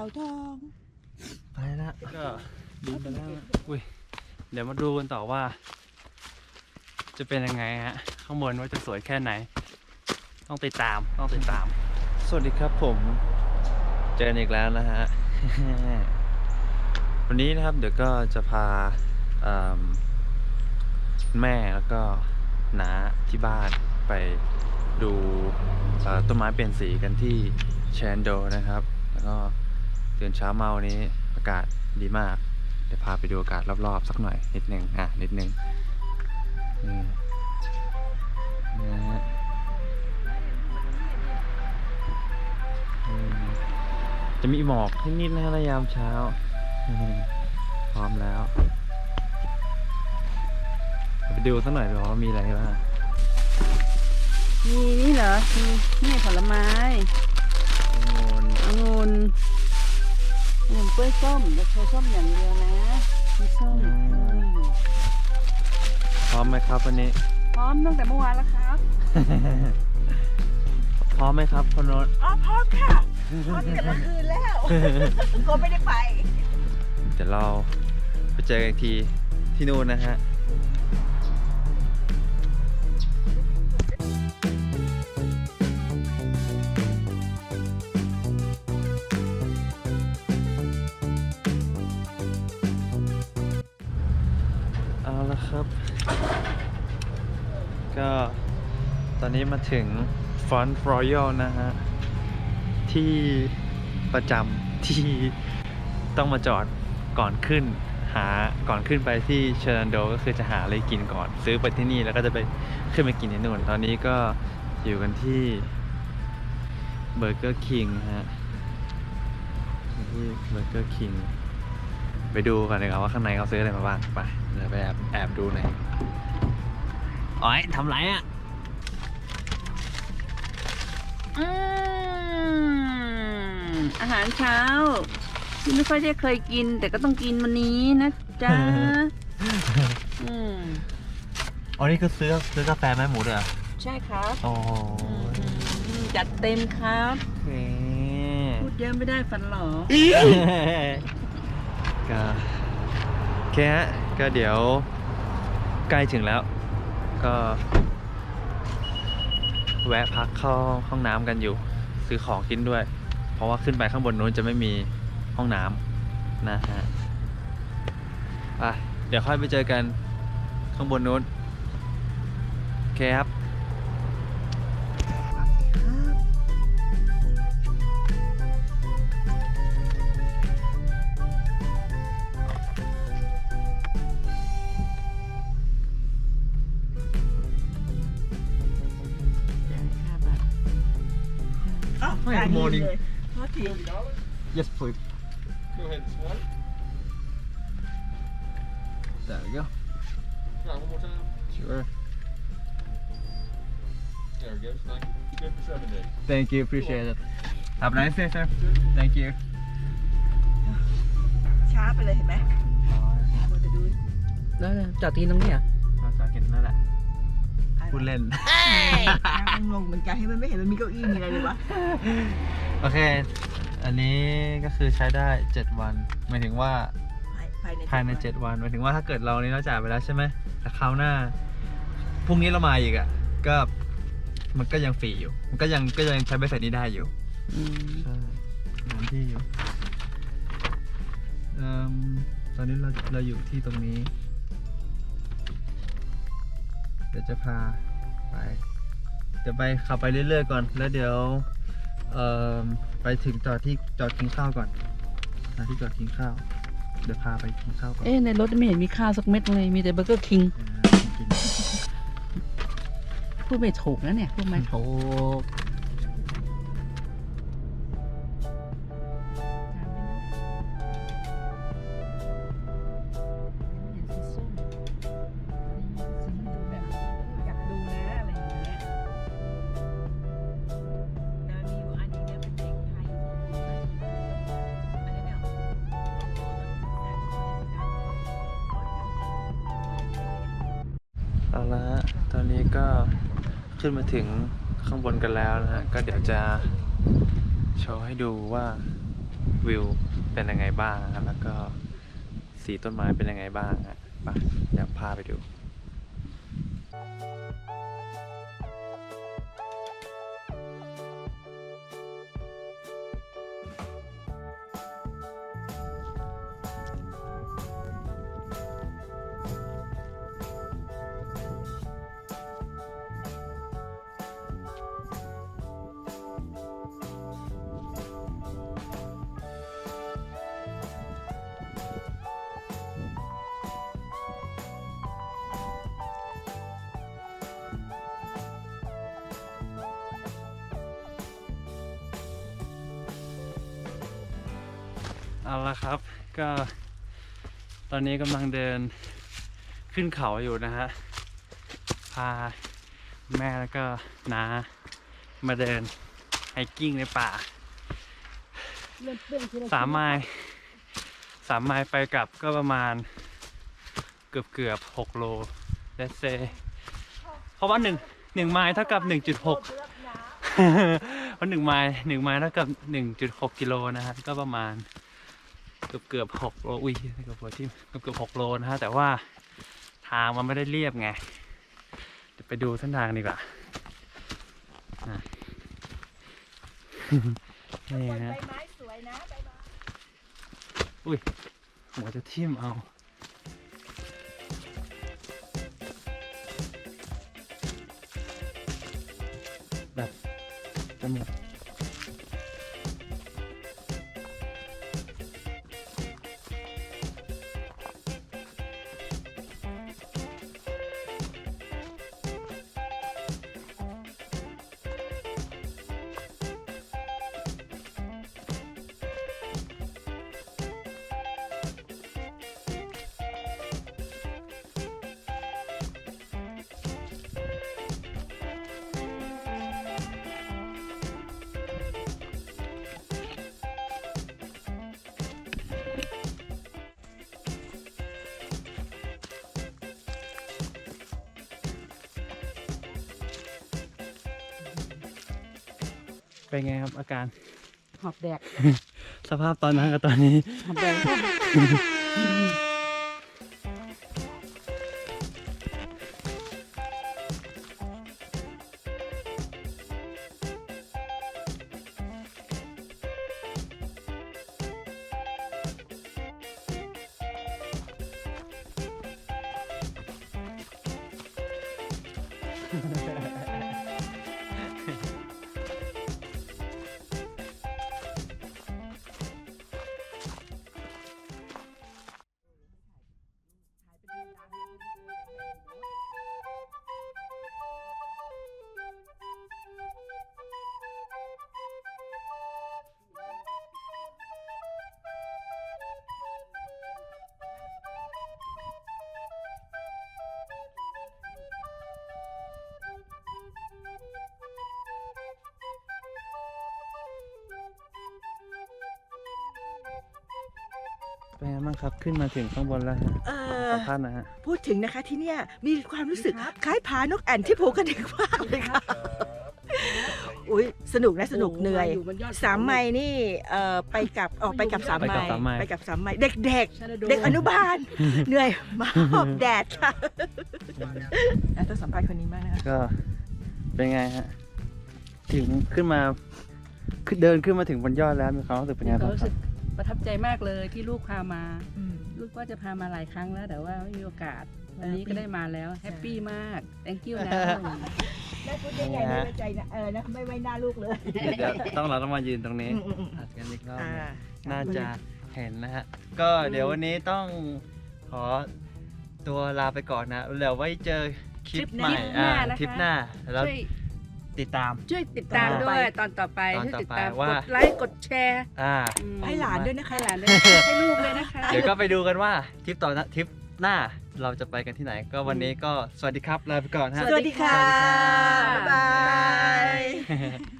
ต่าทองไปละก็ดูไปแล้วอุ้ยเดี๋ยวมาดูกันต่อว่า จะเป็นยังไงฮะข้างบนว่าจะสวยแค่ไหน ต้องติดตามต้องติดตาม สวัสดีครับผม เจอกันอีกแล้วนะฮะ วันนี้นะครับเดี๋ยวก็จะพาเอิ่มแม่แล้วก็น้าที่บ้านไปดูเอ่อต้นไม้เปลี่ยนสีกันที่แชนโดนะครับ แล้วก็ ตื่นเช้ามาวันนี้อากาศดีมาก เดี๋ยวพาไปดูอากาศรอบๆ สักหน่อยนิดนึงอะนิดนึงนี่นะฮะอืมจะมีหมอกนิดๆนะฮะในยามเช้าอืมพร้อมแล้วเดี๋ยวไปดูสักหน่อยดีกว่าว่ามีอะไรบ้างมีนี่เหรอมีนี่ผลไม้โอ้โหองุ่น องุ่นกล้วยส้มแต่โชว์ส้มอย่างเดียวนะมีส้มอืมพร้อมไหมครับวันนี้ พร้อมตั้งแต่เมื่อวานแล้วครับพร้อมไหมครับพนนท์อ๋อพร้อมค่ะพร้อมแต่เมื่อคืนแล้วก็ไม่ได้ไป เดี๋ยวเราไปเจอกันอีกทีที่นู่นนะฮะ ก็ตอนนี้มาถึงฟอนต์รอยัลนะฮะ ที่ประจำที่ต้องมาจอดก่อนขึ้น หาก่อนขึ้นไปที่เชอรันโดก็คือจะหาอะไรกินก่อน ซื้อไปที่นี่แล้วก็จะไปขึ้นไปกินที่นู่น ตอนนี้ก็อยู่กันที่เบอร์เกอร์คิงฮะที่เบอร์เกอร์คิงไปดูกันเลยครับว่าข้างในเขาซื้ออะไรมาบ้างไปเดี๋ยวไปแอบแอบดูหน่อย อ๋อยทำไรอะอืมอาหารเช้าที่ไม่ค่อยได้เคยกิน แต่ก็ต้องกินวันนี้นะจ๊ะ อืมอ๋อนี่คือซื้อซื้อกาแฟแม่หมูด้วยเหรอใช่ครับโอ้โหอืมจัดเต็มครับเฮ้พูดเยอะไม่ได้ฟันหลอก็โอเคฮะก็เดี๋ยวใกล้ถึงแล้ว ก็ แวะพักเข้าห้องน้ำกันอยู่ ซื้อของกินด้วย เพราะว่าขึ้นไปข้างบนนู้นจะไม่มีห้องน้ำนะฮะไปเดี๋ยวค่อยไปเจอกันข้างบนนู้นโอเคครับ Hi, good morning. โทษที Yes please Go ahead and swipe. There we go Try one more time. Sure There we go. Thank you. Good for seven days. Thank you appreciate it Have a nice day sir Thank you ช้าไปเลยเห็นไหมมัวแต่ดู แล้วจอดที่ตรงนี้เหรอ่ะ พูดเล่นยังงงเหมือนกันให้มันไม่เห็นมันมีเก้าอี้มีอะไรเลยวะโอเค อันนี้ก็คือใช้ได้ 7 วันหมายถึงว่าภายในภายใน 7 วันหมายถึงว่าถ้าเกิดเรานี้เราจ่ายไปแล้วใช่ไหมแต่คราวหน้าพรุ่งนี้เรามาอีกอะก็มันก็ยังฟรีอยู่ มันก็ยังก็ยังใช้ใบเสร็จนี้ได้อยู่อืมใช่เหมือนที่อยู่เอิ่มตอนนี้เราเราอยู่ที่ตรงนี้ เดี๋ยวจะพาไป เดี๋ยวไปขับไปเรื่อยๆก่อน แล้วเดี๋ยวเอ่อไปถึงจอดที่จอดกินข้าวก่อนหาที่จอดกินข้าว เดี๋ยวพาไปกินข้าวก่อนเอ๊ะในรถไม่เห็นมีข้าวสักเม็ดเลย มีแต่เบอร์เกอร์คิงอ่ากินพูดไม่ถูกนะเนี่ยพูดไม่ถูกอยาก เอาละฮะตอนนี้ก็ขึ้นมาถึงข้างบนกันแล้วนะฮะ ก็เดี๋ยวจะโชว์ให้ดูว่าวิวเป็นยังไงบ้างนะแล้วก็สีต้นไม้เป็นยังไงบ้างอะไปเดี๋ยวพาไปดู เอาละครับ ก็ตอนนี้กำลังเดินขึ้นเขาอยู่นะฮะ พาแม่แล้วก็น้ามาเดินไฮกิ้งในป่า สามไมล์สามไมล์ไปกลับก็ประมาณเกือบเกือบหกโลเลสเซเพราะว่าหนึ่งหนึ่งไมล์เท่ากับหนึ่งจุดหกเพราะหนึ่งไมล์หนึ่งไมล์เท่ากับหนึ่งจุดหกกิโลนะฮะก็ประมาณ เกือบเกือบหกโลอุ้ยเกือบหัวที่เกือบเกือบหกโลนะฮะแต่ว่าทางมันไม่ได้เรียบไงเดี๋ยวไปดูเส้นทางดีกว่าอะนี่ฮะอุ้ยหัวจะทิ่มเอาแบบจะหมด เป็นไงครับอาการ หอบแดก สภาพตอนนั้นกับตอนนี้ หอบแดก เป็นไงบ้างครับขึ้นมาถึงข้างบนแล้วฮะเออสัมภาษณ์นะฮะพูดถึงนะคะที่เนี่ยมีความรู้สึกคล้ายผานกแอ่นที่ภูกระดึงมากเลยค่ะอุ้ยสนุกนะสนุกเหนื่อยสามไมล์นี่เอ่อไปกับออกไปกับสามไปไมกับล์สามไมล์ไปกับสามไมล์เด็กๆเด็กอนุบาล เหนื่อยมากหอบแดดค่ะอะต้องสัมภาษณ์คนนี้มากนะคะก็เป็นไงฮะถึงขึ้นมาขึ้นเดินขึ้นมาถึงบนยอดแล้วมีความรู้สึกเป็นไงก็บ้างรู้ครัสึบก ประทับใจมากเลยที่ลูกพามา อืม ลูกว่าจะพามาหลายครั้งแล้ว แต่ว่าไม่มีโอกาส วันนี้เออก็ได้มาแล้วแฮปปี้มาก thank you นะ แม่พูดได้ไงไม่ไว้ใจนะเออนะไม่ไว้หน้าลูกเลยเดี๋ยวเดี๋ยวต้องเราต้องมายืนตรงนี้อืมอืมอืมอัดกันอีกรอบอ่าน่าจะเห็นนะฮะ ก็เดี๋ยววันนี้ต้องขอตัวลาไปก่อนนะเดี๋ยวไว้เจอคลิปใหม่ทริปหน้าอ่านะคะ ทริปหน้าแล้วช่วย ติดตาม ช่วยติดตามต่อไปด้วยตอนต่อไปตอนช่วยต่อติดไปตามว่า กดไลค์กดแชร์อ่า อืมให้หลานด้วยนะคะให้หลานด้วยให้ลูกเลยนะคะเดี๋ยวก็ไปดูกันว่าทริปต่อนะทริปหน้าเราจะไปกันที่ไหน ก็วันนี้ก็สวัสดีครับลาไปก่อนฮะ สวัสดีค่ะ สวัสดีครับบ๊ายบาย